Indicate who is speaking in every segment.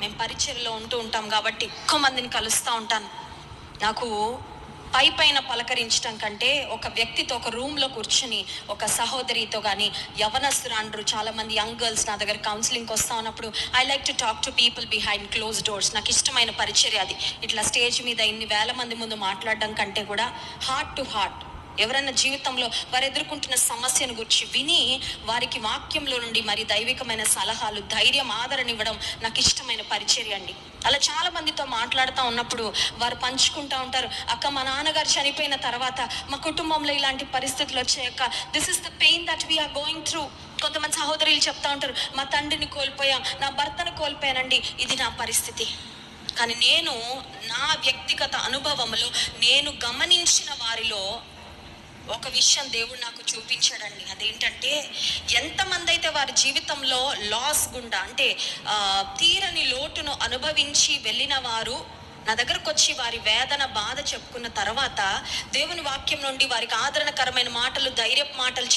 Speaker 1: మేము పరిచయలో ఉంటూ ఉంటాం కాబట్టి ఎక్కువ మందిని కలుస్తూ ఉంటాను. నాకు పై పైన పలకరించడం కంటే ఒక వ్యక్తితో ఒక రూమ్లో కూర్చుని ఒక సహోదరితో కానీ యవనస్తురాండ్రు చాలా మంది యంగ్ గర్ల్స్ నా దగ్గర కౌన్సిలింగ్కి వస్తా ఉన్నప్పుడు I like to talk to people behind close doors. నాకు ఇష్టమైన పరిచర్య అది. ఇట్లా స్టేజ్ మీద ఇన్ని వేల మంది ముందు మాట్లాడడం కంటే కూడా హార్ట్ టు హార్ట్. ఎవరైనా జీవితంలో వారు ఎదుర్కొంటున్న సమస్యను గురించి విని వారికి వాక్యంలో నుండి మరి దైవికమైన సలహాలు ధైర్యం ఆదరణ ఇవ్వడం నాకు ఇష్టమైన పరిచర్య అండి. అలా చాలా మందితో మాట్లాడుతూ ఉన్నప్పుడు వారు పంచుకుంటూ ఉంటారు అక్క మా నాన్నగారు చనిపోయిన తర్వాత మా కుటుంబంలో ఇలాంటి పరిస్థితులు వచ్చాయక్క. This is the pain that we're going through కొంతమంది సహోదరులు చెప్తా ఉంటారు మా తండ్రిని కోల్పోయాం నా భర్తను కోల్పోయానండి. ఇది నా పరిస్థితి. కానీ నేను నా వ్యక్తిగత అనుభవంలో నేను గమనించిన వారిలో ఒక విషయం దేవుడు నాకు చూపించాడండి. అదేంటంటే ఎంతమంది అయితే వారి జీవితంలో లాస్ గుండా అంటే తీరని లోటును అనుభవించి వెళ్ళిన వారు నా దగ్గరకు వచ్చి వారి వేదన బాధ చెప్పుకున్న తర్వాత దేవుని వాక్యం నుండి వారికి ఆదరణకరమైన మాట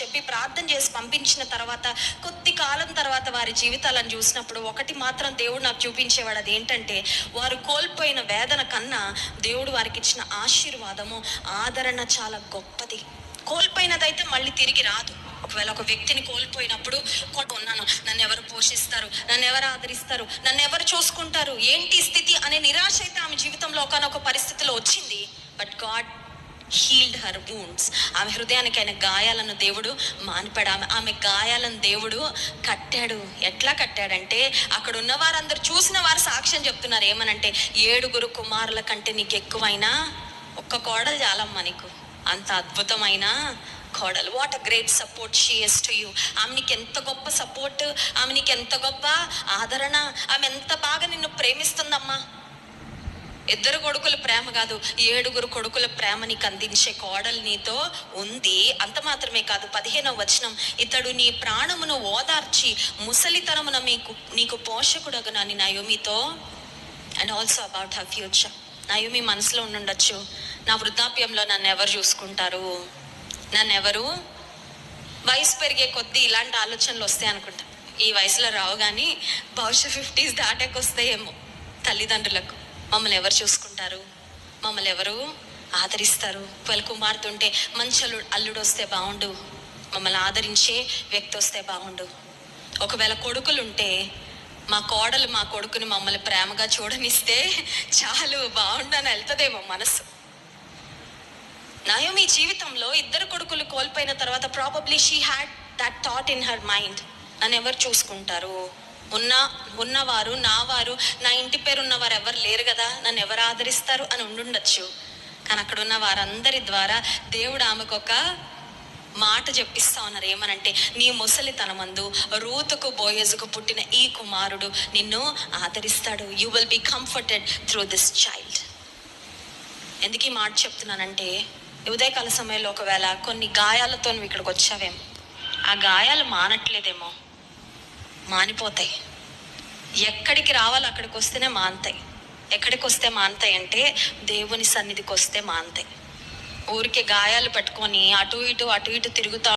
Speaker 1: చెప్పి ప్రార్థన చేసి పంపించిన తర్వాత కొద్ది కాలం తర్వాత వారి జీవితాలను చూసినప్పుడు ఒకటి మాత్రం దేవుడు నాకు చూపించేవాడు అది ఏంటంటే వారు కోల్పోయిన వేదన కన్నా దేవుడు వారికి ఇచ్చిన ఆశీర్వాదము ఆదరణ చాలా గొప్పది. కోల్పోయినదైతే మళ్ళీ తిరిగి రాదు. ఒకవేళ ఒక వ్యక్తిని కోల్పోయినప్పుడు కొంత ఉన్నాను నన్ను ఎవరు పోషిస్తారు? నన్ను ఎవరు ఆదరిస్తారు? నన్ను ఎవరు చూసుకుంటారు? ఏంటి స్థితి? అనే నిరాశ అయితే ఆమె జీవితంలో ఒకనొక పరిస్థితిలో వచ్చింది. But God healed her wounds ఆమె హృదయానికి ఆయన గాయాలను దేవుడు మాన్పాడు. ఆమె ఆమె గాయాలను దేవుడు కట్టాడు. ఎట్లా కట్టాడంటే అక్కడ ఉన్న వారందరూ చూసిన వారు సాక్ష్యం చెప్తున్నారు. ఏమనంటే ఏడుగురు కుమారుల కంటే నీకు ఎక్కువైనా ఒక్క కోడలు చాలమ్మా నీకు. అంత అద్భుతమైన కోడలు. What a great support she's to you ఆమె నీకు ఎంత గొప్ప సపోర్ట్ ఆమె నీకు ఎంత గొప్ప ఆదరణ ఆమె ఎంత బాగా నిన్ను ప్రేమిస్తుందమ్మా. ఇద్దరు కొడుకుల ప్రేమ కాదు ఏడుగురు కొడుకుల ప్రేమ నీకు అందించే కోడలు నీతో ఉంది. అంత మాత్రమే కాదు పదిహేనవ వచనం ఇతడు నీ ప్రాణమును ఓదార్చి ముసలితనమున మీకు నీకు పోషకుడగనని నయోమితో. And also about her future Naomi మనసులో ఉండుండొచ్చు. నా వృద్ధాప్యంలో నన్ను ఎవరు చూసుకుంటారు? నన్ను ఎవరు? వయసు పెరిగే కొద్దీ ఇలాంటి ఆలోచనలు వస్తాయి అనుకుంటా. ఈ వయసులో రావు కానీ బహుశా ఫిఫ్టీస్ దాటాక వస్తాయేమో తల్లిదండ్రులకు. మమ్మల్ని ఎవరు చూసుకుంటారు? మమ్మల్ని ఎవరు ఆదరిస్తారు? ఒకవేళ కుమార్తె ఉంటే మంచి అల్లుడు అల్లుడు వస్తే బాగుండు మమ్మల్ని ఆదరించే వ్యక్తి వస్తే బాగుండు ఒకవేళ కొడుకులు ఉంటే మా కోడలు మా కొడుకుని మమ్మల్ని ప్రేమగా చూడనిస్తే చాలు బాగుండని వెళ్తుందేమో మనసు. నయోమి జీవితంలో ఇద్దరు కొడుకులు కోల్పోయిన తర్వాత probably she had that thought in her mind నన్ను ఎవరు చూసుకుంటారు? ఉన్న ఉన్నవారు నా వారు నా ఇంటి పేరు ఉన్నవారు ఎవరు లేరు కదా నన్ను ఎవరు ఆదరిస్తారు అని ఉండుండొచ్చు. కానీ అక్కడ ఉన్న వారందరి ద్వారా దేవుడు ఆమెకు ఒక మాట చెప్పిస్తా ఉన్నారు. ఏమనంటే నీ ముసలితనమందు రూతుకు బోయజుకు పుట్టిన ఈ కుమారుడు నిన్ను ఆదరిస్తాడు. You will be comforted through this child ఎందుకు ఈ మాట చెప్తున్నానంటే ఉదయకాల సమయంలో ఒకవేళ కొన్ని గాయాలతో నువ్వు ఇక్కడికి వచ్చావేమో ఆ గాయాలు మానట్లేదేమో. మానిపోతాయి. ఎక్కడికి రావాలో అక్కడికి వస్తేనే మానతాయి. ఎక్కడికి వస్తే మానతాయి అంటే దేవుని సన్నిధికి వస్తే మానతాయి. ఊరికే గాయాలు పట్టుకొని అటు ఇటు అటు ఇటు తిరుగుతా